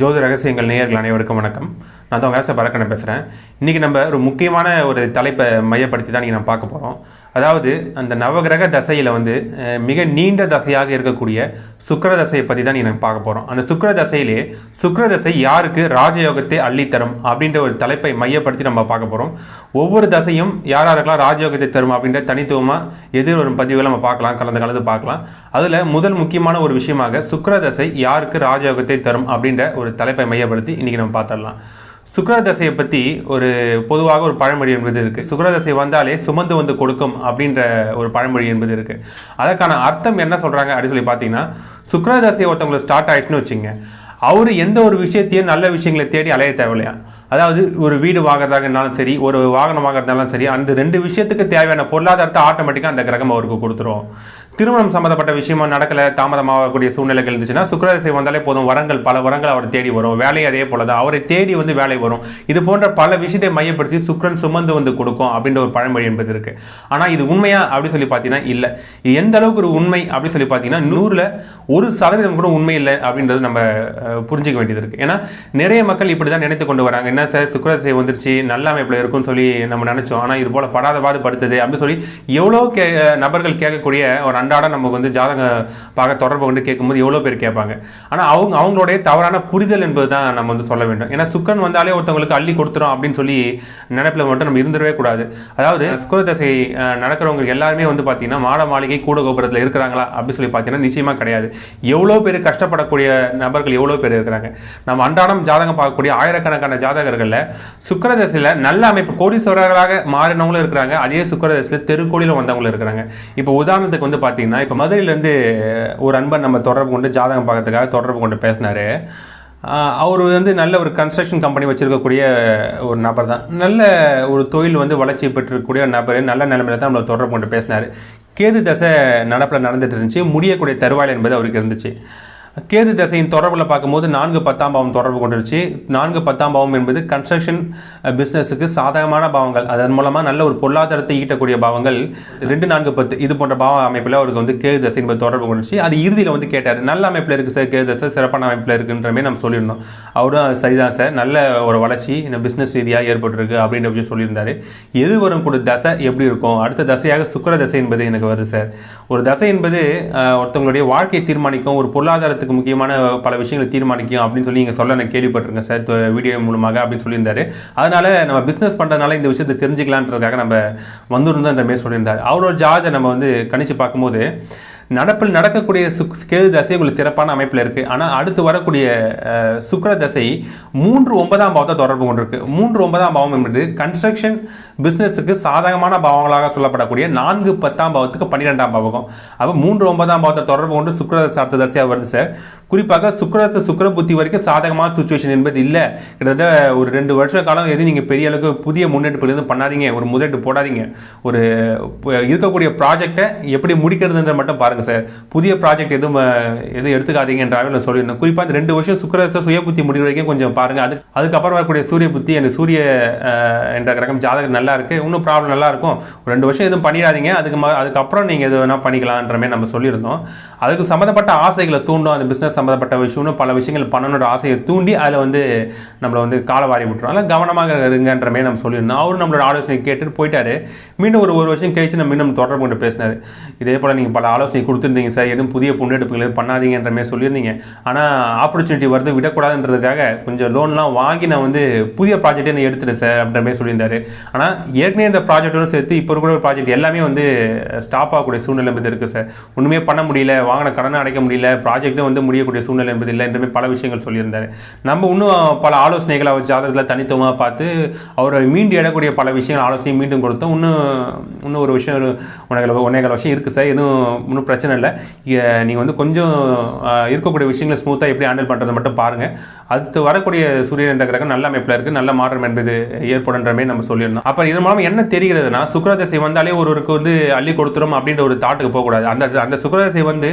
ஜோதி ரகசியங்கள் நேயர்கள் அனைவருக்கும் வணக்கம். நான் தான் வேச பரக்கனை பேசுகிறேன் இன்றைக்கி நம்ம ஒரு முக்கியமான ஒரு தலைப்பை மையப்படுத்தி தான் இன்றைக்கி நம்ம பார்க்க போகிறோம் அதாவது அந்த நவகிரக தசையில் வந்து மிக நீண்ட தசையாக இருக்கக்கூடிய சுக்கர தசையை பற்றி தான் நீங்கள் பார்க்க போகிறோம் அந்த சுக்கர தசையிலே சுக்கர தசை யாருக்கு ராஜயோகத்தை அள்ளித்தரும் அப்படின்ற ஒரு தலைப்பை மையப்படுத்தி நம்ம பார்க்க போகிறோம் ஒவ்வொரு தசையும் யார் யாருக்கெல்லாம் ராஜயோகத்தை தரும் அப்படின்ற தனித்துவமாக எதிர் வரும் பதிவுகளை நம்ம பார்க்கலாம் கலந்து கலந்து பார்க்கலாம். அதில் முதல் முக்கியமான ஒரு விஷயமாக சுக்கர தசை யாருக்கு ராஜயோகத்தை தரும் அப்படின்ற ஒரு தலைப்பை மையப்படுத்தி இன்றைக்கி நம்ம பார்த்துடலாம். சுக்கர தசையை பற்றி ஒரு பொதுவாக ஒரு பழமொழி என்பது இருக்குது சுக்கர தசை வந்தாலே சுமந்து வந்து கொடுக்கும் அப்படின்ற ஒரு பழமொழி என்பது இருக்குது அதற்கான அர்த்தம் என்ன சொல்கிறாங்க அப்படின்னு சொல்லி பார்த்தீங்கன்னா சுக்கர தசை ஒருத்தவங்களை ஸ்டார்ட் ஆயிடுச்சுன்னு வச்சுங்க. அவர் எந்த ஒரு விஷயத்தையும் நல்ல விஷயங்களை தேடி அலைய தேவையில்லையா? அதாவது ஒரு வீடு வாங்குறதாக இருந்தாலும் சரி ஒரு வாகனம் வாங்குறதாலும் சரி அந்த ரெண்டு விஷயத்துக்கு தேவையான பொருளாதாரத்தை ஆட்டோமேட்டிக்காக அந்த கிரகம் அவருக்கு கொடுத்துரும். திருமணம் சம்மந்தப்பட்ட விஷயமா நடக்கல தாமதமாகக்கூடிய சூழ்நிலைகள் இருந்துச்சுன்னா சுக்கிரதசை வந்தாலே போதும். வரங்கள் பல வரங்கள் அவர் தேடி வரும். வேலையை அதே போல தான் அவரை தேடி வந்து வேலை வரும். இது போன்ற பல விஷயத்தை மையப்படுத்தி சுக்கரன் சுமந்து வந்து கொடுக்கும் அப்படின்ற ஒரு பழமொழி என்பது இருக்கு. ஆனால் இது உண்மையா அப்படின்னு சொல்லி பார்த்தீங்கன்னா இல்லை. எந்த அளவுக்கு ஒரு உண்மை அப்படின்னு சொல்லி பார்த்தீங்கன்னா நூறில் ஒரு சதவீதம் கூட உண்மை இல்லை அப்படின்றது நம்ம புரிஞ்சிக்க வேண்டியது இருக்கு. ஏன்னா நிறைய மக்கள் இப்படி தான் நினைத்து கொண்டு வராங்க. என்ன சார் சுக்கிரதசை வந்துருச்சு நல்ல அமைப்பில் இருக்கும்னு சொல்லி நம்ம நினைச்சோம். ஆனால் இது போல படாத பாடு படுத்துது அப்படின்னு சொல்லி எவ்வளோ கே நபர்கள் கேட்கக்கூடிய ஒரு அன்றாடம் நம்ம வந்து ஜாதக பார்க்க தொடர்பு கொண்டு கேட்கும்போது எவ்வளோ பேர் கேட்பாங்க. ஆனால் அவங்க அவங்களுடைய தவறான புரிதல் என்பது தான் நம்ம வந்து சொல்ல வேண்டும். ஏன்னா சுக்கன் வந்தாலே ஒருத்தவங்களுக்கு அள்ளி கொடுத்துரும் அப்படின்னு சொல்லி நினைப்பில் மட்டும் நம்ம இருந்துடவே கூடாது. அதாவது சுக்கர தசை நடக்கிறவங்க எல்லாருமே வந்து பார்த்தீங்கன்னா மாட மாளிகை கூட கோபுரத்தில் இருக்கிறாங்களா அப்படின்னு சொல்லி பார்த்தீங்கன்னா நிச்சயமாக கிடையாது. எவ்வளோ பேர் கஷ்டப்படக்கூடிய நபர்கள் எவ்வளோ பேர் இருக்கிறாங்க. நம்ம அன்றாடம் ஜாதகம் பார்க்கக்கூடிய ஆயிரக்கணக்கான ஜாதகர்களில் சுக்கர தசையில் நல்ல அமைப்பு கோடீஸ்வரர்களாக மாறினவங்களும் இருக்கிறாங்க. அதே சுக்கர தசையில் தெருக்கோடியில் வந்தவங்களும் இருக்கிறாங்க. இப்போ உதாரணத்துக்கு வந்து பார்த்தீங்கன்னா பார்த்தீங்கன்னா இப்போ மதுரையிலேருந்து ஒரு அன்பன் நம்ம தொடர்பு கொண்டு ஜாதகம் பார்க்கறதுக்காக தொடர்பு கொண்டு பேசினாரு. அவர் வந்து நல்ல ஒரு கன்ஸ்ட்ரக்ஷன் கம்பெனி வச்சுருக்கக்கூடிய ஒரு நபர் தான். நல்ல ஒரு தொழில் வந்து வளர்ச்சி பெற்றிருக்கக்கூடிய ஒரு நபர். நல்ல நிலைமையில தான் நம்மளை தொடர்பு கொண்டு பேசினார். கேது தசை நடப்பில் நடந்துட்டு இருந்துச்சு. முடியக்கூடிய தருவாயில் என்பது அவருக்கு இருந்துச்சு. கேது தசையின் தொடர்பில் பார்க்கும்போது நான்கு பத்தாம் பாவம் தொடர்பு கொண்டுருச்சு. நான்கு பத்தாம் பாவம் என்பது கன்ஸ்ட்ரக்ஷன் பிஸ்னஸுக்கு சாதகமான பாவங்கள். அதன் மூலமாக நல்ல ஒரு பொருளாதாரத்தை ஈட்டக்கூடிய பாவங்கள். ரெண்டு நான்கு பத்து இது போன்ற பாவ அமைப்பில் அவருக்கு வந்து கேது தசை என்பது தொடர்பு கொண்டுருச்சு. அது இறுதியில் வந்து கேட்டார் நல்ல அமைப்பில் இருக்குது சார் கேது தசை சிறப்பான அமைப்பில் இருக்குன்ற மாதிரி நம்ம சொல்லியிருந்தோம். அவரும் அது சரிதான் சார் நல்ல ஒரு வளர்ச்சி இந்த பிஸ்னஸ் ரீதியாக ஏற்பட்டிருக்கு அப்படின்ற விஷயம் சொல்லியிருந்தாரு. எது வரும் கூட தசை எப்படி இருக்கும்? அடுத்த தசையாக சுக்கிர தசை என்பது எனக்கு வருது சார். ஒரு தசை என்பது ஒருத்தவங்களுடைய வாழ்க்கையை தீர்மானிக்கும் ஒரு பொருளாதாரத்துக்கு முக்கியமான பல விஷயங்களை தீர்மானிக்கும் அப்படின்னு சொல்லி நீங்கள் சொல்ல நான் கேள்விப்பட்டிருக்கேன் சார். வீடியோ மூலமாக அப்படின்னு சொல்லியிருந்தாரு. அதனால நம்ம பிஸ்னஸ் பண்ணுறதுனால இந்த விஷயத்தை தெரிஞ்சுக்கலான்றதுக்காக நம்ம வந்திருந்தோம் அந்த மாரி சொல்லியிருந்தார். அவரோட ஜாதை நம்ம வந்து கணிச்சு பார்க்கும்போது நடப்பில் நடக்கக்கூடிய சுக் கேது தசை உங்களுக்கு சிறப்பான அமைப்பில் இருக்குது ஆனால் அடுத்து வரக்கூடிய சுக்கர தசை மூன்று ஒன்பதாம் பாவத்தை தொடர்பு கொண்டிருக்கு. மூன்று ஒன்பதாம் பாவம் என்பது கன்ஸ்ட்ரக்ஷன் பிஸ்னஸுக்கு சாதகமான பாவங்களாக சொல்லப்படக்கூடிய நான்கு பத்தாம் பாவத்துக்கு பன்னிரெண்டாம் பாவகம். அப்போ மூன்று ஒன்பதாம் பாவத்தை தொடர்பு கொண்டு சுக்கிர தசை அடுத்த தசையாக வருது சார் குறிப்பாக சுக்கரச சுக்கர புத்தி வரைக்கும் சாதகமான சுச்சுவேஷன் என்பது இல்லை. கிட்டத்தட்ட ஒரு ரெண்டு வருஷ காலம் எதுவும் நீங்கள் பெரிய அளவுக்கு புதிய முன்னெடுப்பு எதுவும் பண்ணாதீங்க. ஒரு முதலீட்டு போடாதீங்க. ஒரு இருக்கக்கூடிய ப்ராஜெக்டை எப்படி முடிக்கிறதுன்ற மட்டும் பாருங்க சார். புதிய ப்ராஜெக்ட் எதுவும் எதுவும் எடுத்துக்காதீங்கன்ற அளவில் நான் சொல்லியிருந்தேன். குறிப்பாக இந்த ரெண்டு வருஷம் சுக்கர சுய புத்தி முடிவு வரைக்கும் கொஞ்சம் பாருங்கள் அது அதுக்கப்புறம் வரக்கூடிய சூரிய புத்தி அந்த சூரிய என்ற கிரகம் ஜாதகம் நல்லா இருக்குது இன்னும் ப்ராப்ளம் நல்லா இருக்கும். ஒரு ரெண்டு வருஷம் எதுவும் பண்ணிடாதீங்க. அதுக்கு ம- அதுக்கப்புறம் நீங்கள் எது வேணால் பண்ணிக்கலான்ற மாதிரி நம்ம சொல்லியிருந்தோம். அதுக்கு சம்மந்தப்பட்ட ஆசைகளை தூண்டும். அந்த பிஸ்னஸ் சம்மந்தப்பட்ட விஷயம்னு பல விஷயங்கள் பண்ணணுன்ற ஆசையை தூண்டி அதில் வந்து நம்மளை வந்து காலவாரி விட்டுரும். அதனால் கவனமாக இருங்கன்ற மாதிரி நம்ம சொல்லியிருந்தோம். அவரும் நம்மளோட ஆலோசனை கேட்டுட்டு போயிட்டாரு. மீண்டும் ஒரு ஒரு வருஷம் கழிச்சு நம்ம மீண்டும் தொடர்பு கொண்டு பேசினார். இதே போல் நீங்கள் பல ஆலோசனை கொடுத்துருந்தீங்க சார். எதுவும் புதிய முன்னெடுப்புகள் எதுவும் பண்ணாதீங்கன்ற மாதிரி சொல்லியிருந்தீங்க. ஆனால் ஆப்பர்ச்சுனிட்டி வருது விடக்கூடாதுன்றதுக்காக கொஞ்சம் லோன்லாம் வாங்கி நான் வந்து புதிய ப்ராஜெக்டே நான் எடுத்துட்டேன் சார் அப்படின்ற மாதிரி சொல்லியிருந்தாரு. ஆனால் ஏற்கனவே இந்த ப்ராஜெக்டோட சேர்த்து இப்போ இருக்கிற ப்ராஜெக்ட் எல்லாமே வந்து ஸ்டாப் ஆகக்கூடிய சூழ்நிலை என்பது இருக்குது சார். ஒன்றுமே பண்ண முடியல வாங்கின கடனை அடைக்க முடியல ப்ராஜெக்ட்டும் வந்து முடியக்கூடிய சூழ்நிலை என்பது இல்லை என்ற மாதிரி பல விஷயங்கள் சொல்லியிருந்தார். நம்ம இன்னும் பல ஆலோசனைகளை அவர் ஜாதகத்தில் தனித்துவமாக பார்த்து அவரை மீண்டு எழக்கூடிய பல விஷயங்கள் ஆலோசனை மீண்டும் கொடுத்தோம். இன்னும் இன்னும் ஒரு விஷயம் ஒரு ஒன்றரை ஒன்றேகால் வருஷம் இருக்குது சார். எதுவும் ஒன்றும் பிரச்சனை இல்லை. நீங்கள் வந்து கொஞ்சம் இருக்கக்கூடிய விஷயங்களை ஸ்மூத்தாக எப்படி ஹேண்டில் பண்ணுறத மட்டும் பாருங்கள் அடுத்து வரக்கூடிய சூரியன் என்ற கிரகம் நல்ல அமைப்பில் இருக்குது நல்ல மாற்றம் என்பது ஏற்படுன்ற மாதிரி நம்ம சொல்லியிருந்தோம் அப்போ இதன் மூலம் என்ன தெரிகிறதுனா சுக்கரதசை வந்தாலே ஒருவருக்கு வந்து அள்ளி கொடுத்துரும் அப்படின்ற ஒரு தாட்டுக்கு போகக்கூடாது. அந்த அந்த சுக்கரதசை வந்து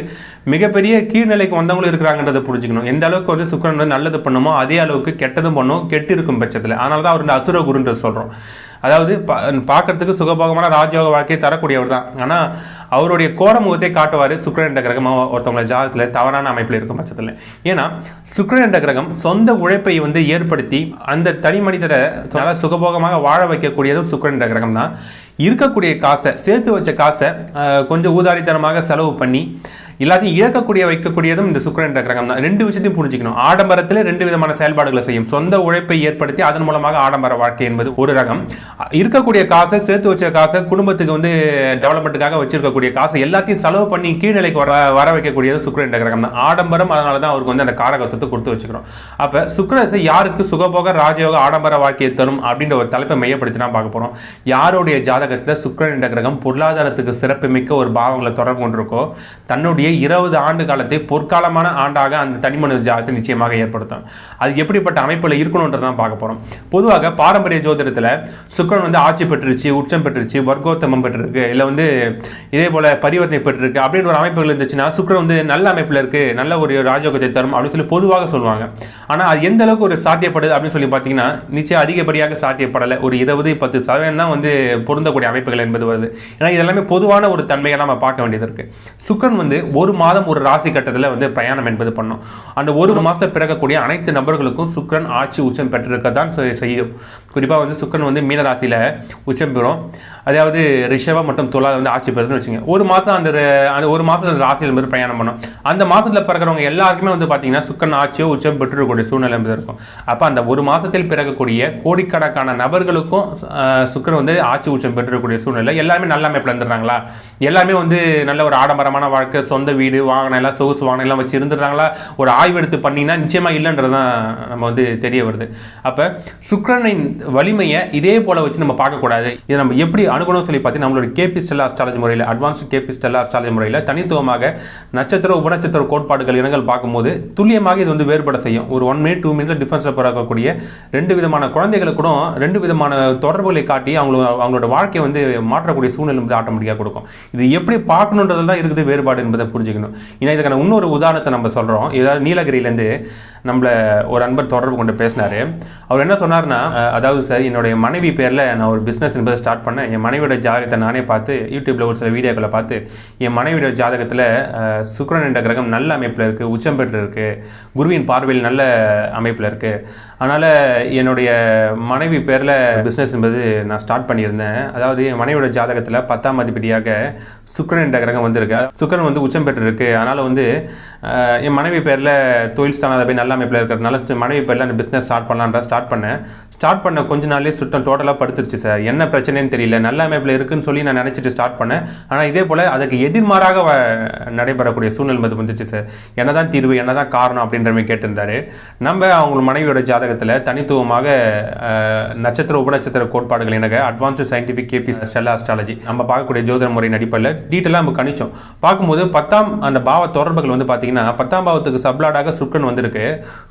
மிகப்பெரிய கீழ்நிலைக்கு வந்தவங்களும் இருக்கிறாங்கன்றதை புரிஞ்சுக்கணும். எந்த அளவுக்கு வந்து சுக்கரன் வந்து நல்லது பண்ணுமோ அதே அளவுக்கு கெட்டதும் பண்ணும் கெட்டு இருக்கும் பட்சத்தில். அதனால தான் அவர் அசுர குருன்றது சொல்கிறோம் அதாவது பா- பார்க்கறதுக்கு சுகபோகமான ராஜயோக வாழ்க்கையை தரக்கூடியவர் தான். ஆனால் அவருடைய கோர முகத்தை காட்டுவார் சுக்ரன் என்ற கிரகம் ஒருத்தவங்கள ஜாதகத்தில் தவறான அமைப்பில் இருக்கும் பட்சத்தில். ஏன்னா சுக்ரன் என்ற கிரகம் சொந்த உழைப்பை வந்து ஏற்படுத்தி அந்த தனி மனிதரை நல்லா சுகபோகமாக வாழ வைக்கக்கூடியதும் சுக்கிரன் என்ற கிரகம் தான் இருக்கக்கூடிய காசை சேர்த்து வச்ச காசை கொஞ்சம் ஊதாரித்தனமாக செலவு பண்ணி எல்லாத்தையும் இழக்கக்கூடிய வைக்கக்கூடியதும் இந்த சுக்கிரன் என்ற கிரகம் தான். ரெண்டு விஷயத்தையும் புரிஞ்சுக்கணும். ஆடம்பரத்தில் ரெண்டு விதமான செயல்பாடுகளை செய்யும். சொந்த உழைப்பை ஏற்படுத்தி அதன் மூலமாக ஆடம்பர வாழ்க்கை என்பது ஒரு ரகம். இருக்கக்கூடிய காசை சேர்த்து வச்ச காசை குடும்பத்துக்கு வந்து டெவலப்மெண்ட்டுக்காக வச்சிருக்கக்கூடிய காசை எல்லாத்தையும் செலவு பண்ணி கீழ்நிலைக்கு வர வர வைக்கக்கூடியது சுக்கிரன் என்ற கிரகம் தான். ஆடம்பரம் அதனால தான் அவருக்கு வந்து அந்த காரகத்துவத்தை கொடுத்து வச்சுக்கிறோம். அப்போ சுக்கரசை யாருக்கு சுகபோக ராஜயோக ஆடம்பர வாழ்க்கையை தரும் அப்படின்ற ஒரு தலைப்பை மையப்படுத்தி தான் பார்க்க போகிறோம் யாருடைய ஜாதகத்தில் சுக்கரன் என்ற கிரகம் பொருளாதாரத்துக்கு சிறப்புமிக்க ஒரு பாவங்களை தொடர்பு கொண்டிருக்கோ தன்னுடைய இருபது ஆண்டு காலத்தை பொற்காலமான ஆண்டாக அந்த தனிமனித ஜாதகத்தை நிச்சயமாக ஏற்படுத்தும். அது எப்படிப்பட்ட அமைப்பில் இருக்கணுன்றது தான் பார்க்க போகிறோம் பொதுவாக பாரம்பரிய ஜோதிடத்தில் சுக்கரன் வந்து ஆட்சி பெற்றுருச்சு உச்சம் பெற்றுருச்சு வர்க்கோத்தமம் பெற்றிருக்கு இல்லை வந்து இதே போல பரிவர்த்தனை பெற்றிருக்கு அப்படின்ற ஒரு அமைப்புகள் இருந்துச்சுன்னா சுக்கரன் வந்து நல்ல அமைப்பில் இருக்கு நல்ல ஒரு ராஜயோகத்தை தரும் அப்படின்னு சொல்லி பொதுவாக சொல்லுவாங்க. ஆனால் அது எந்த அளவுக்கு ஒரு சாத்தியப்படுது அப்படின்னு சொல்லி பார்த்தீங்கன்னா நிச்சயம் அதிகப்படியாக சாத்தியப்படலை. ஒரு இருபது பத்து சதவீதம் தான் வந்து பொருந்தக்கூடிய அமைப்புகள் என்பது வருது. ஏன்னா இதெல்லாமே பொதுவான ஒரு தன்மையை நம்ம பார்க்க வேண்டியது இருக்கு. சுக்கரன் வந்து ஒரு மாதம் ஒரு ராசி கட்டத்தில் வந்து பிரயாணம் என்பது பண்ணும். அந்த ஒரு மாதத்தில் பிறக்கக்கூடிய அனைத்து நபர்களுக்கும் சுக்கிரன் ஆட்சி உச்சம் பெற்றிருக்க தான் செய்யும். குறிப்பாக வந்து சுக்கிரன் வந்து மீன ராசியில் உச்சம் பெறும். அதாவது ரிஷபம் மற்றும் துலா வந்து ஆட்சி பெறுதுன்னு வச்சுங்க ஒரு மாதம் அந்த அந்த ஒரு மாதம் அந்த ராசியில் இருந்து பிரயாணம் பண்ணும். அந்த மாதத்தில் பிறக்கிறவங்க எல்லாருக்குமே வந்து பார்த்தீங்கன்னா சுக்கரன் ஆட்சியோ உச்சம் பெற்றிருக்கக்கூடிய சூழ்நிலை என்பது இருக்கும். அப்போ அந்த ஒரு மாதத்தில் பிறக்கக்கூடிய கோடிக்கணக்கான நபர்களுக்கும் சுக்கரன் சுக்கிரன் வந்து ஆட்சி உச்சம் பெற்றிருக்கக்கூடிய சூழ்நிலை. எல்லாருமே நல்ல அமைப்பில் இருந்துடுறாங்களா? எல்லாருமே வந்து நல்ல ஒரு ஆடம்பரமான வாழ்க்கை சொந்த வீடு வாகனம் எல்லாம் சொகுசு வாகனம் எல்லாம் வச்சு இருந்துடுறாங்களா? ஒரு ஆய்வு எடுத்து பண்ணினா நிச்சயமா இல்லைன்றது தான் நம்ம வந்து தெரிய வருது. அப்போ சுக்கரனின் வலிமையை இதே போல வச்சு நம்ம பார்க்கக்கூடாது. இதை நம்ம எப்படி அணுகணும் சொல்லி பார்த்தீங்கன்னா நம்மளோட கேபி ஸ்டெல்லா அஸ்ட்ராலஜி முறையில் அட்வான்ஸ்டு கேபி ஸ்டெல்லா அஸ்ட்ராலஜி முறையில் தனித்துவமாக நட்சத்திர உபநட்சத்திர கோட்பாடுகள் இனங்கள் பார்க்கும்போது துல்லியமாக இது வந்து வேறுபட செய்யும். ஒரு ஒன் மினிட் டூ மினிட்ல டிஃபரன்ஸில் பிறக்கக்கூடிய ரெண்டு விதமான குழந்தைகளுக்கு கூட ரெண்டு விதமான தொடர்புகளை காட்டி அவங்களோட அவங்களோட வாழ்க்கையை வந்து மாற்றக்கூடிய சூழ்நிலை வந்து ஆட்டோமேட்டிக்காக கொடுக்கும். இது எப்படி பார்க்கணுன்றது தான் இருக்குது வேறுபாடு என்பதை புரிஞ்சுக்கணும். ஏன்னா இதுக்கான இன்னொரு உதாரணத்தை நம்ம சொல்கிறோம் ஏதாவது நீலகிரியிலேருந்து நம்மள ஒரு அன்பர் தொடர்பு கொண்டு பேசினார். அவர் என்ன சொன்னார்னா அதாவது சார் என்னுடைய மனைவி பேரில் நான் ஒரு பிஸ்னஸ் என்பதை ஸ்டார்ட் பண்ணேன். என் மனைவியோட ஜாதகத்தை நானே பார்த்து யூடியூப்பில் ஒரு சில வீடியோக்களை பார்த்து என் மனைவியோட ஜாதகத்தில் சுக்ரன் என்ற கிரகம் நல்ல அமைப்பில் இருக்குது உச்சம் பெற்று இருக்குது குருவின் பார்வையில் நல்ல அமைப்பில் இருக்குது அதனால் என்னுடைய மனைவி பேரில் பிஸ்னஸ் என்பது நான் ஸ்டார்ட் பண்ணியிருந்தேன். அதாவது என் மனைவியோட ஜாதகத்தில் பத்தாம் அதிபதியாக சுக்கிரன் என்ற கிரகம் வந்திருக்கு. சுக்கரன் வந்து உச்சம் பெற்றிருக்கு. அதனால் வந்து என் மனைவி பேரில் தொழில் ஸ்தானாதிபதி நல்ல அமைப்பில் இருக்கிறதுனால மனைவி பேரில் அந்த பிஸ்னஸ் ஸ்டார்ட் பண்ணலான்ற ஸ்டார்ட் பண்ணேன். ஸ்டார்ட் பண்ண கொஞ்ச நாள்லேயே சுத்தம் டோட்டலாக படுத்துருச்சு சார் என்ன பிரச்சனைன்னு தெரியல. நல்ல அமைப்பில் இருக்குன்னு சொல்லி நான் நினச்சிட்டு ஸ்டார்ட் பண்ணேன். ஆனால் இதே போல் அதுக்கு எதிர்மாறாக வ- நடைபெறக்கூடிய சூழ்நிலை மது வந்துச்சு சார் என்னதான் தீர்வு என்னதான் காரணம் அப்படின்ற மாதிரி கேட்டிருந்தாரு. நம்ம அவங்க மனைவியோட ஜாதகத்தில் தனித்துவமாக நட்சத்திர உபநட்சத்திர கோட்பாடுகள் எனக்கு. Advanced scientific KP Stella astrology நம்ம பார்க்கக்கூடிய ஜோதிட முறை நடிப்பில் டீட்டெயிலாக நம்ம கணிச்சோம். பார்க்கும்போது பத்தாம் அந்த பாவ தொடர்புகள் வந்து பார்த்தீங்கன்னா பத்தாம் பாவத்துக்கு சப்ளாடாக சுக்கன் வந்திருக்கு.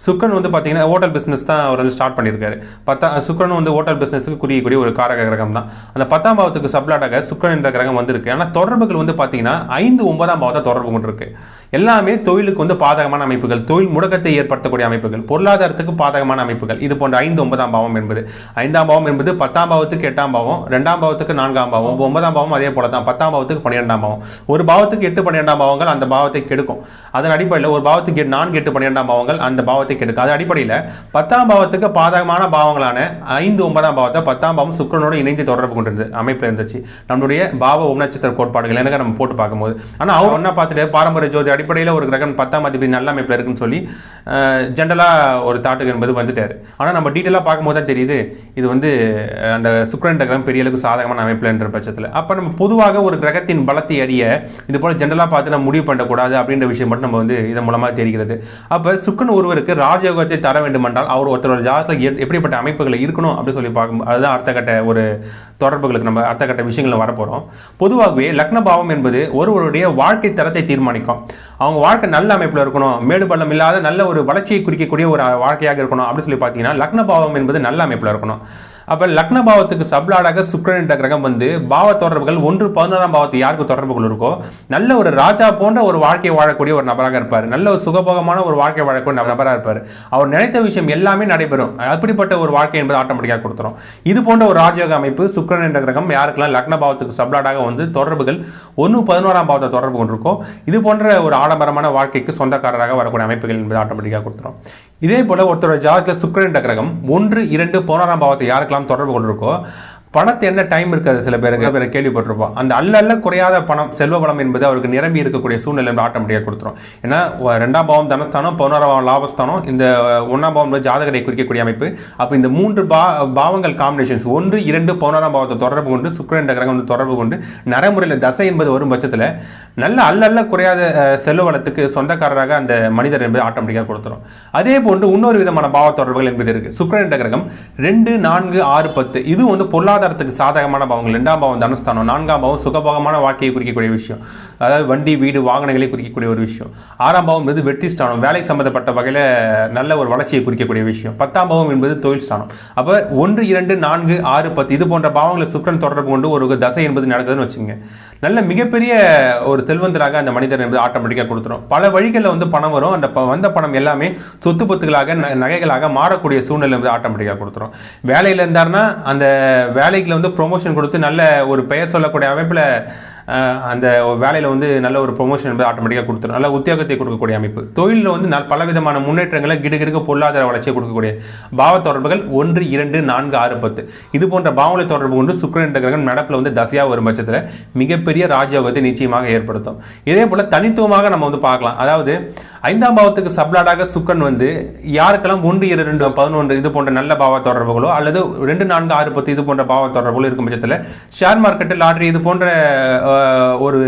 சுக்கன் வந்து பார்த்தீங்கன்னா ஹோட்டல் பிஸ்னஸ் தான் அவர் வந்து ஸ்டார்ட் பண்ணியிருக்காரு பத்தா சுக்கன் வந்து ஹோட்டல் பிஸ்னஸுக்கு குறியக்கூடிய ஒரு காரக கிரகம் தான். அந்த பத்தாம் பாவத்துக்கு சப்ளாடாக சுக்கன் என்ற கிரகம் வந்திருக்கு. ஆனால் தொடர்புகள் வந்து பார்த்தீங்கன்னா ஐந்து ஒன்பதாம் பாவத்தை தொடர்பு கொண்டிருக்கு. எல்லாமே தொழிலுக்கு வந்து பாதகமான அமைப்புகள். தொழில் முடக்கத்தை ஏற்படுத்தக்கூடிய அமைப்புகள். பொருளாதாரத்துக்கு பாதகமான அமைப்புகள். இது போன்ற ஐந்து ஒன்பதாம் பாவம் என்பது. ஐந்தாம் பாவம் என்பது பத்தாம் பாவத்துக்கு எட்டாம் பாவம் ரெண்டாம் பாவத்துக்கு நான்காம் பாவம் ஒன்பதாம் பாவம் அதே போல தான். பத்தாம் பாவத்துக்கு பன்னிரெண்டாம் பாவம். ஒரு பாவத்துக்கு எட்டு பன்னிரெண்டாம் பாவங்கள் அந்த பாவத்தை கெடுக்கும். அதன் அடிப்படையில் ஒரு பாவத்துக்கு நான்கு எட்டு பன்னிரெண்டாம் பாவங்கள் அந்த பாவத்தை கெடுக்கும். அதன் அடிப்படையில் பத்தாம் பாவத்துக்கு பாதகமான பாவங்களான ஐந்து ஒன்பதாம் பாவத்தை பத்தாம் பாவம் சுக்கரனோடு இணைந்து தொடர்பு கொண்டிருந்தது. அமைப்பில் இருந்துச்சு. நம்மளுடைய பாவ உபநட்சத்திர கோட்பாடுகள் எனக்கு நம்ம போட்டு பார்க்கும்போது. ஆனால் அவர் என்ன பார்த்துட்டு பாரம்பரிய ஜோதி அடிப்படையில் ஒரு கிரகம் பத்தாம் அதிபதி நல்ல அமைப்பில் இருக்குன்னு சொல்லி ஜென்ரலாக ஒரு தாட்டுக்கு என்பது வந்துட்டார். ஆனால் நம்ம டீட்டெயிலாக பார்க்கும்போது தான் தெரியுது இது வந்து அந்த சுக்கிரன் கிரகம் பெரிய அளவுக்கு சாதகமான அமைப்பில் என்ற பட்சத்தில். அப்போ நம்ம பொதுவாக ஒரு கிரகத்தின் பலத்தை அறிய இது போல் ஜென்ரலாக பார்த்து நம்ம முடிவு பண்ணக்கூடாது அப்படின்ற விஷயம் மட்டும் நம்ம வந்து இதன் மூலமாக தெரிகிறது. அப்போ சுக்கரன் ஒருவருக்கு ராஜயோகத்தை தர வேண்டுமென்றால் அவர் ஒருத்தரோட ஜாதகத்தில் எ- எப்படிப்பட்ட அமைப்புகள் இருக்கணும் அப்படின்னு சொல்லி பார்க்கும் அதுதான் அடுத்த கட்ட ஒரு தொடர்புகளுக்கு நம்ம அடுத்த கட்ட விஷயங்களில் வரப்போகிறோம் பொதுவாகவே லக்னபாவம் என்பது ஒருவருடைய வாழ்க்கை தரத்தை தீர்மானிக்கும். அவங்க வாழ்க்கை நல்ல அமைப்பில் இருக்கணும். மேடு பள்ளம் இல்லாத நல்ல ஒரு வளர்ச்சியை குறிக்கக்கூடிய ஒரு வாழ்க்கையாக இருக்கணும். அப்படின்னு சொல்லி பார்த்தீங்கன்னா லக்ன பாவம் என்பது நல்ல அமைப்பில் இருக்கணும். அப்போ லக்ன பாவத்துக்கு சப்லாடாக சுக்கரன் என்ற கிரகம் வந்து பாவ தொடர்புகள் ஒன்று பதினோராம் பாவத்து யாருக்கு தொடர்புகள் இருக்கோ நல்ல ஒரு ராஜா போன்ற ஒரு வாழ்க்கையை வாழக்கூடிய ஒரு நபராக இருப்பார். நல்ல ஒரு சுகபோகமான ஒரு வாழ்க்கை வாழக்கூடிய நபராக இருப்பார். அவர் நினைத்த விஷயம் எல்லாமே நடைபெறும். அப்படிப்பட்ட ஒரு வாழ்க்கை என்பது ஆட்டோமேட்டிக்காக கொடுத்துரும். இது போன்ற ஒரு ராஜயோக அமைப்பு சுக்கரன் என்ற கிரகம் யாருக்கெல்லாம் லக்ன பாவத்துக்கு சப்ளாடாக வந்து தொடர்புகள் ஒன்று பதினோராம் பாவத்தை தொடர்பு கொண்டிருக்கோ இது போன்ற ஒரு ஆடம்பரமான வாழ்க்கைக்கு சொந்தக்காரராக வரக்கூடிய அமைப்புகள் என்பது ஆட்டோமேட்டிக்காக கொடுத்துரும். இதே போல ஒருத்தரோட ஜாதகத்தில் சுக்கிரன் என்ற கிரகம் ஒன்று இரண்டு பதினோராம் பாவத்தை யாருக்கெல்லாம் தொடர்பு கொண்டிருக்கோ பணத்தை என்ன டைம் இருக்காது சில பேருக்கு பேர் கேள்விப்பட்டிருப்போம். அந்த அல்ல அல்ல குறையாத பணம் செல்வ பலம் என்பது அவருக்கு நிரம்பி இருக்கக்கூடிய சூழ்நிலை ஆட்டோமேட்டிக்காக கொடுத்துரும். ஏன்னா ரெண்டாம் பாவம் தனஸ்தானம் பதினோராம் பாவம் லாபஸ்தானம் இந்த ஒன்றாம் பாவம் ஜாதகரை குறிக்கக்கூடிய அமைப்பு. அப்போ இந்த மூன்று பா பாவங்கள் காம்பினேஷன்ஸ் ஒன்று இரண்டு பதினோராம் பாவத்தை தொடர்பு கொண்டு சுக்கிரன் கிரகம் வந்து தொடர்பு கொண்டு நடைமுறையில் தசை என்பது வரும் பட்சத்தில் நல்ல அல்லல்ல குறையாத அஹ், செல்வ வளத்துக்கு சொந்தக்காரராக அந்த மனிதர் என்பது ஆட்டோமேட்டிக்காக கொடுத்துரும். அதே போன்று இன்னொரு விதமான பாவ தொடர்புகள் என்பது இருக்கு. சுக்கிரன் கிரகம் ரெண்டு நான்கு ஆறு பத்து இது வந்து பொருளாதாரத்துக்கு சாதகமான பாவங்கள். ரெண்டாம் பாவம் தனஸ்தானம். நான்காம் பாவம் சுகபோகமான வாழ்க்கையை குறிக்கக்கூடிய விஷயம். அதாவது வண்டி வீடு வாகனங்களை குறிக்கக்கூடிய ஒரு விஷயம். ஆறாம் பாவம் என்பது வெற்றி ஸ்தானம். வேலை சம்பந்தப்பட்ட வகையில் நல்ல ஒரு வளர்ச்சியை குறிக்கக்கூடிய விஷயம். பத்தாம் பாவம் என்பது தொழில் ஸ்தானம். அப்போ ஒன்று இரண்டு நான்கு ஆறு பத்து இது போன்ற பாவங்களை சுக்கரன் தொடர்பு கொண்டு ஒரு தசை என்பது நடக்குதுன்னு வச்சுங்க நல்ல மிகப்பெரிய ஒரு செல்வந்தராக அந்த மனிதர் என்பது ஆட்டோமேட்டிக்காக கொடுத்துரும். பல வழிகளில் வந்து பணம் வரும். அந்த வந்த பணம் எல்லாமே சொத்து பத்துகளாக நகைகளாக மாறக்கூடிய சூழ்நிலை வந்து ஆட்டோமேட்டிக்காக கொடுத்துரும். வேலையில் இருந்தாருன்னா அந்த வேலை வேலைக்கு வந்து ப்ரொமோஷன் கொடுத்து நல்ல ஒரு பெயர் சொல்லக்கூடிய அமைப்பில் அந்த வேலையில் வந்து நல்ல ஒரு ப்ரொமோஷன் என்பது ஆட்டோமேட்டிக்காக கொடுத்துரும். நல்ல உத்தியோகத்தை கொடுக்கக்கூடிய அமைப்பு. தொழிலில் வந்து நல் பலவிதமான முன்னேற்றங்களை கிடுகிடுக்க பொருளாதார வளர்ச்சியை கொடுக்கக்கூடிய பாவ தொடர்புகள் ஒன்று இரண்டு நான்கு ஆறு பத்து. இது போன்ற பாவங்களை தொடர்பு கொண்டு சுக்கரன் என்ற கிரகம் நடப்பில் வந்து தசையாக வரும் பட்சத்தில் மிகப்பெரிய ராஜயோகத்தை நிச்சயமாக ஏற்படுத்தும். இதே போல் தனித்துவமாக நம்ம வந்து பார்க்கலாம். அதாவது ஐந்தாம் பாவத்துக்கு சப்ளாடாக சுக்கன் வந்து யாருக்கெல்லாம் ஒன்று இரண்டு பதினொன்று இது போன்ற நல்ல பாவ தொடர்புகளோ அல்லது ரெண்டு நான்கு ஆறு பத்து இது போன்ற பாவ தொடர்புகளோ இருக்கும் பட்சத்தில் ஷேர் மார்க்கெட்டு லாட்ரி இது போன்ற ஒரு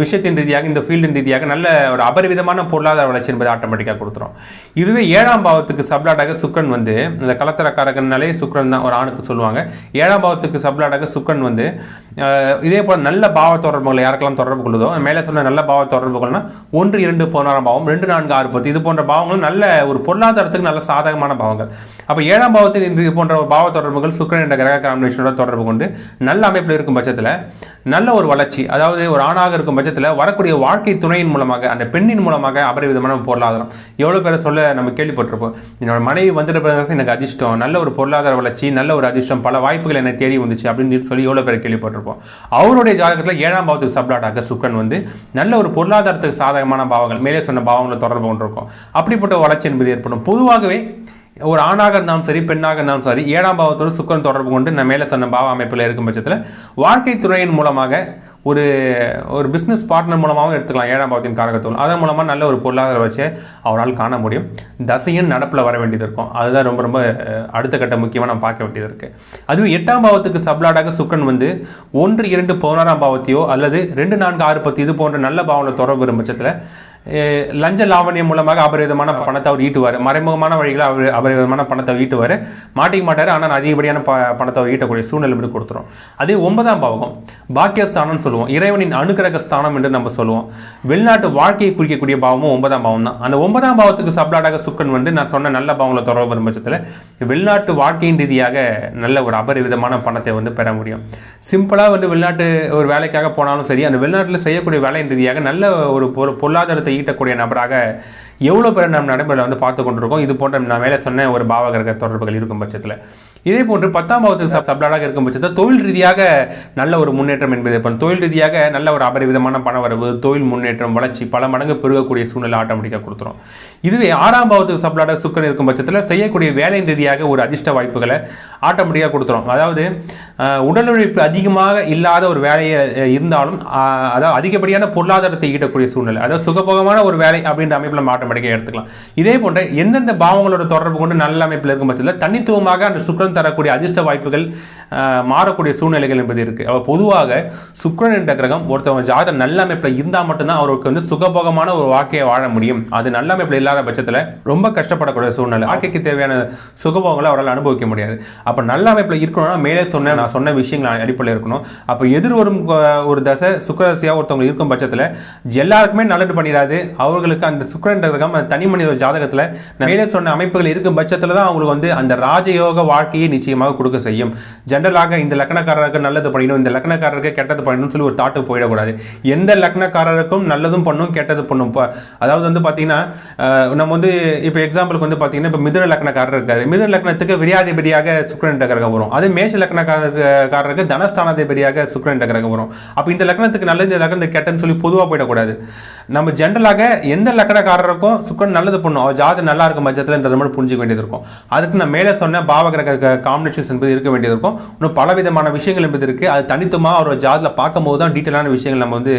விஷயத்தின் ரீதியாக இந்த ஃபீல்டின் ரீதியாக நல்ல ஒரு அபரிவிதமான பொருளாதார வளர்ச்சி என்பது ஆட்டோமேட்டிக்காக கொடுத்துரும். இதுவே ஏழாம் பாவத்துக்கு சப்ளாடாக சுக்கரன் வந்து இந்த கலத்தரக்காரகனாலே சுக்கரன் தான் ஒரு ஆணுக்கு சொல்லுவாங்க. ஏழாம் பாவத்துக்கு சப்ளாடாக சுக்கரன் வந்து இதே போல் நல்ல பாவ தொடர்புகளை யாருக்கெல்லாம் தொடர்பு கொள்ளுதோ மேலே சொன்ன நல்ல பாவ தொடர்புகள்னா ஒன்று இரண்டு பதினாறாம் பாவம் ரெண்டு நான்கு ஆறு பத்து இது போன்ற பாவங்கள் நல்ல ஒரு பொருளாதாரத்துக்கு நல்ல சாதகமான பாவங்கள். அப்போ ஏழாம் பாவத்தில் இது போன்ற ஒரு பாவ தொடர்புகள் சுக்கிரன் என்ற கிரக காம்பினேஷனோட தொடர்பு கொண்டு நல்ல அமைப்பில் இருக்கும் பட்சத்தில் நல்ல ஒரு வளர்ச்சி. அதாவது ஒரு ஆணாக இருக்கும் பட்சத்தில் வரக்கூடிய வாழ்க்கை துணையின் மூலமாக அந்த பெண்ணின் மூலமாக அபரிவிதமான பொருளாதாரம். எவ்வளோ பேரை சொல்ல நம்ம கேள்விப்பட்டிருப்போம். என்னோட மனைவி வந்துட்டு பிறகு எனக்கு அதிர்ஷ்டம் நல்ல ஒரு பொருளாதார வளர்ச்சி நல்ல ஒரு அதிர்ஷ்டம் பல வாய்ப்புகள் என்னை தேடி வந்துச்சு அப்படின்னு சொல்லி எவ்வளோ பேர் கேள்விப்பட்டிருப்போம். அவருடைய ஜாதகத்தில் ஏழாம் பாவத்துக்கு சப்ளாட்டாக சுக்கரன் வந்து நல்ல ஒரு பொருளாதாரத்துக்கு சாதகமான பாவங்கள் மேலே சொன்ன பாவங்களை தொடர்பு கொண்டிருக்கும் அப்படிப்பட்ட வளர்ச்சி என்பது ஏற்படும். பொதுவாகவே ஒரு ஆணாக இருந்தாலும் சரி பெண்ணாக இருந்தாலும் சரி ஏழாம் பாவத்தோடு சுக்கரன் தொடர்பு கொண்டு நான் மேலே சொன்ன பாவ அமைப்பில் இருக்கும் பட்சத்தில் வாழ்க்கை துறையின் மூலமாக ஒரு ஒரு பிஸ்னஸ் பார்ட்னர் மூலமாகவும் எடுத்துக்கலாம். ஏழாம் பாவத்தின் காரகத்துவம். அதன் மூலமாக நல்ல ஒரு பொருளாதார வச்சு அவரால் காண முடியும். தசையின் நடப்பில் வர வேண்டியது இருக்கும். அதுதான் ரொம்ப ரொம்ப அடுத்த கட்ட முக்கியமாக நம்ம பார்க்க வேண்டியது இருக்குது அதுவே எட்டாம் பாவத்துக்கு சப்ளாடாக சுக்கரன் வந்து ஒன்று இரண்டு பதினாறாம் பாவத்தையோ அல்லது ரெண்டு நான்கு ஆறு பத்து இது போன்ற நல்ல பாவங்களை தொடர்பு பட்சத்தில் லஞ்ச லாவணியம் மூலமாக அபரிவிதமான பணத்தை அவர் ஈட்டுவார். மறைமுகமான வழிகளை அவர் அபரிவிதமான பணத்தை ஈட்டுவார். மாட்டிக்க மாட்டார் ஆனால் அதிகப்படியான ப பணத்தை அவர் ஈட்டக்கூடிய சூழ்நிலை வந்து கொடுத்துரும். அதே ஒன்பதாம் பாவகம். பாக்கியஸ்தானம்னு சொல்லுவோம். இறைவனின் அனுகிரக ஸ்தானம் என்று நம்ம சொல்லுவோம். வெளிநாட்டு வாழ்க்கையை குறிக்கக்கூடிய பாவமும் ஒன்பதாம் பாவம் தான். அந்த ஒன்பதாம் பாவத்துக்கு சப்ளாடாக சுக்கன் வந்து நான் சொன்ன நல்ல பாவங்களை தொடர்பு வரும் பட்சத்தில் வெளிநாட்டு வாழ்க்கையின் ரீதியாக நல்ல ஒரு அபரிவிதமான பணத்தை வந்து பெற முடியும். சிம்பிளாக வந்து வெளிநாட்டு ஒரு வேலைக்காக போனாலும் சரி அந்த வெளிநாட்டில் செய்யக்கூடிய வேலையின் ரீதியாக நல்ல ஒரு பொரு- பொருளாதாரத்தை ஈட்டக்கூடிய நபராக எவ்வளோ பேர் நம்ம நடைமுறையில் வந்து பார்த்து கொண்டிருக்கோம்? இது போன்ற நான் மேலே சொன்ன ஒரு பாவகிரக தொடர்புகள் இருக்கும் பட்சத்தில். இதே போன்று பத்தாம் பாவத்துக்கு சப் சப்ளாடாக இருக்கும் பட்சத்தில் தொழில் ரீதியாக நல்ல ஒரு முன்னேற்றம் என்பது ஏற்படும். தொழில் ரீதியாக நல்ல ஒரு அபரிவிதமான பண வரவு தொழில் முன்னேற்றம் வளர்ச்சி பல மடங்கு பெருகக்கூடிய சூழ்நிலை ஆட்டோமேட்டிக்காக கொடுத்துரும். இதுவே ஆறாம் பாவத்துக்கு சப்ளாடாக சுக்கரன் இருக்கும் பட்சத்தில் செய்யக்கூடிய வேலை ரீதியாக ஒரு அதிர்ஷ்ட வாய்ப்புகளை ஆட்டோமேட்டிக்காக கொடுத்துரும். அதாவது உடல் உழைப்பு அதிகமாக இல்லாத ஒரு வேலையை இருந்தாலும் அதாவது அதிகப்படியான பொருளாதாரத்தை ஈட்டக்கூடிய சூழ்நிலை அதாவது சுகபோகமான ஒரு வேலை அப்படின்ற அமைப்பில் நம்ம ஆட்டோமேட்டிக்காக எடுத்துக்கலாம். இதே போன்ற எந்தெந்த பாவங்களோட தொடர்பு கொண்டு நல்ல அமைப்பில் இருக்கும் பட்சத்தில் தனித்துவமாக அந்த சுக்கரன் தரக்கூடிய அதிர்ஷ்ட வாய்ப்புகள் மாறக்கூடிய சூழ்நிலைகள் என்பது இருக்கு. அவ பொதுவாக சுக்கரன் என்ற கிரகம் ஒருத்தவங்க ஜாதகம் நல்ல அமைப்பில் இருந்தால் மட்டும்தான் அவருக்கு வந்து சுகபோகமான ஒரு வாழ்க்கையை வாழ முடியும். அது நல்ல அமைப்பில் இல்லாத பட்சத்தில் ரொம்ப கஷ்டப்படக்கூடிய சூழ்நிலை. வாழ்க்கைக்கு தேவையான சுகபோகங்களை அவரால் அனுபவிக்க முடியாது. அப்போ நல்ல அமைப்பில் இருக்கணும்னா மேலே சொன்ன நான் சொன்ன விஷயங்கள் அடிப்படையில் இருக்கணும். அப்போ எதிர் வரும் ஒரு தசை சுக்கரசியாக ஒருத்தவங்க இருக்கும் பட்சத்தில் எல்லாருக்குமே நல்லது பண்ணிடாது. அவர்களுக்கு அந்த சுக்கரன் கிரகம் தனி மனித ஜாதகத்தில் மேலே சொன்ன அமைப்புகள் இருக்கும் பட்சத்தில் தான் அவங்களுக்கு வந்து அந்த ராஜயோக வாழ்க்கை தாட்டியை நிச்சயமாக கொடுக்க செய்யும். ஜென்ரலாக இந்த லக்னக்காரருக்கு நல்லது பண்ணிடும் இந்த லக்னக்காரருக்கு கெட்டது பண்ணணும்னு சொல்லி ஒரு தாட்டு போயிடக்கூடாது. எந்த லக்னக்காரருக்கும் நல்லதும் பண்ணும் கெட்டது பண்ணும். இப்போ அதாவது வந்து பார்த்தீங்கன்னா நம்ம வந்து இப்போ எக்ஸாம்பிளுக்கு வந்து பார்த்தீங்கன்னா இப்போ மிதுன லக்னக்காரர் இருக்காரு. மிதுன லக்னத்துக்கு விரியாதிபதியாக சுக்கரன் கிரகம் வரும். அது மேஷ லக்னக்காரருக்கு தனஸ்தானாதிபதியாக சுக்கரன் கிரகம் வரும். அப்போ இந்த லக்னத்துக்கு நல்லது இந்த லக்னத்துக்கு கெட்டன்னு சொல்லி பொதுவாக போயிடக்கூடாது. நம்ம ஜென்ரலாக எந்த லக்னக்காரருக்கும் சுக்கரன் நல்லது பண்ணும்? அவர் ஜாதகம் நல்லா இருக்கும் பட்சத்தில்ன்றது மட்டும் புரிஞ்சிக்க வேண்டியது இருக்கும். அதுக்கு நான் மேலே சொன்ன பாவகிரக காம்பினேஷன்ஸ் என்பது இருக்க வேண்டியது இருக்கும். இன்னும் பல விதமான விஷயங்கள் என்பது இருக்குது அது தனித்துவமாக ஒரு ஜாதில் பார்க்கும்போது தான் டீட்டெயிலான விஷயங்கள் நம்ம வந்து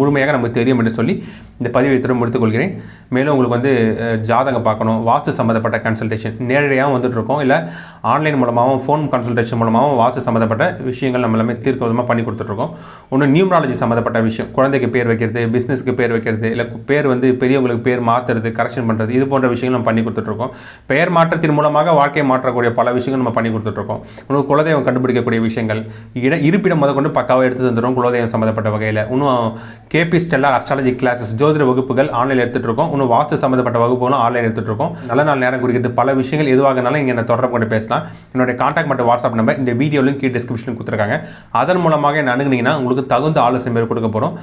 முழுமையாக நமக்கு தெரியும் என்று சொல்லி இந்த பதிவை இத்துடன் முடித்துக்கொள்கிறேன் மேலும் உங்களுக்கு வந்து ஜாதகம் பார்க்கணும் வாஸ்து சம்மந்தப்பட்ட கன்சல்டேஷன் நேரடியாகவும் வந்துட்டு இருக்கோம். இல்லை ஆன்லைன் மூலமாகவும் ஃபோன் கன்சல்டேஷன் மூலமாகவும் வாஸ்து சம்மந்தப்பட்ட விஷயங்கள் நம்ம எல்லாமே தீர்க்க விதமாக பண்ணி கொடுத்துட்ருக்கோம் ஒன்று நியூமராலஜி சம்மந்தப்பட்ட விஷயம். குழந்தைக்கு பேர் வைக்கிறது பிஸ்னஸ்க்கு பேர் பேர் வைக்கிறது இல்லை பேர் வந்து பெரியவங்களுக்கு பேர் மாற்றுறது கரெக்ஷன் பண்ணுறது இது போன்ற விஷயங்கள் நம்ம பண்ணி கொடுத்துட்ருக்கோம். பெயர் மாற்றத்தின் மூலமாக வாழ்க்கையை மாற்றக்கூடிய பல விஷயங்கள் நம்ம பண்ணி கொடுத்துட்ருக்கோம். இன்னும் குலதெய்வம் கண்டுபிடிக்கக்கூடிய விஷயங்கள் இட இருப்பிடம் முத கொண்டு பக்காவாக எடுத்து தந்துடும் குலதெய்வம் சம்மந்தப்பட்ட வகையில். இன்னும் கேபி ஸ்டெல்லா அஸ்ட்ராலஜி கிளாஸஸ் ஜோதிட வகுப்புகள் ஆன்லைன் எடுத்துகிட்ருக்கோம் இன்னும் வாஸ்து சம்மந்தப்பட்ட வகுப்புகளும் ஆன்லைன் எடுத்துகிட்ருக்கோம் நல்ல நாள் நேரம் குறிக்கிறது. பல விஷயங்கள் எதுவாகனாலும் இங்கே என்ன தொடர்பு கொண்டு பேசலாம். என்னுடைய காண்டாக்ட் மற்றும் வாட்ஸ்அப் நம்பர் இந்த வீடியோ லிங்க் கீழ் டிஸ்கிரிப்ஷன் கொடுத்துருக்காங்க. அதன் மூலமாக என்ன அணுகுனீங்கன்னா உங்களுக்கு தகுந்த ஆலோசனை மேற்கொடுக்க போகிறோம்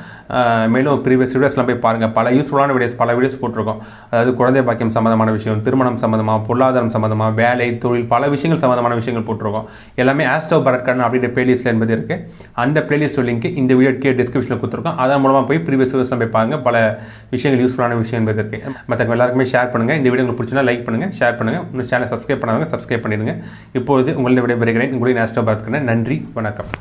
மேலும் ப்ரீவியஸ் வீடியோஸ்லாம் போய் பாருங்கள் பல யூஸ்ஃபுல்லான வீடியோஸ் பல வீடியோஸ் போட்டிருக்கோம். அதாவது குழந்தை பாக்கியம் சம்மந்தமான விஷயம் திருமணம் சம்மந்தமாக பொருளாதாரம் சம்மந்தமாக வேலை தொழில் பல விஷயங்கள் சம்மந்தமான விஷயங்கள் போட்டிருக்கோம். எல்லாமே ஆஸ்டோ பரட்கன் அப்படின்ற பிளேலிஸ்ட்டில் என்பது இருக்குது அந்த பிளேலிஸ்ட் லிங்க் இந்த வீடியோ கே டிஸ்கிரிப்ஷனில் கொடுத்துருக்கோம். அதன் மூலமாக போய் ப்ரீவியஸ் வீடியோஸ்லாம் போய் பாருங்கள் பல விஷயங்கள் யூஸ்ஃபுல்லான விஷயம் என்பது இருக்குது மற்றவங்க எல்லாருக்குமே ஷேர் பண்ணுங்கள் இந்த வீடியோ உங்களுக்கு பிடிச்சினா லைக் பண்ணுங்கள் ஷேர் பண்ணுங்கள் இன்னும் சேனல் சப்ஸ்கிரைப் பண்ணாதவங்க சப்ஸ்கிரைப் பண்ணிடுங்க. இப்பொழுது உங்களுடைய விடைபெறுகிறேன். உங்களுடைய ஆஸ்டோ பரத்கன நன்றி வணக்கம்.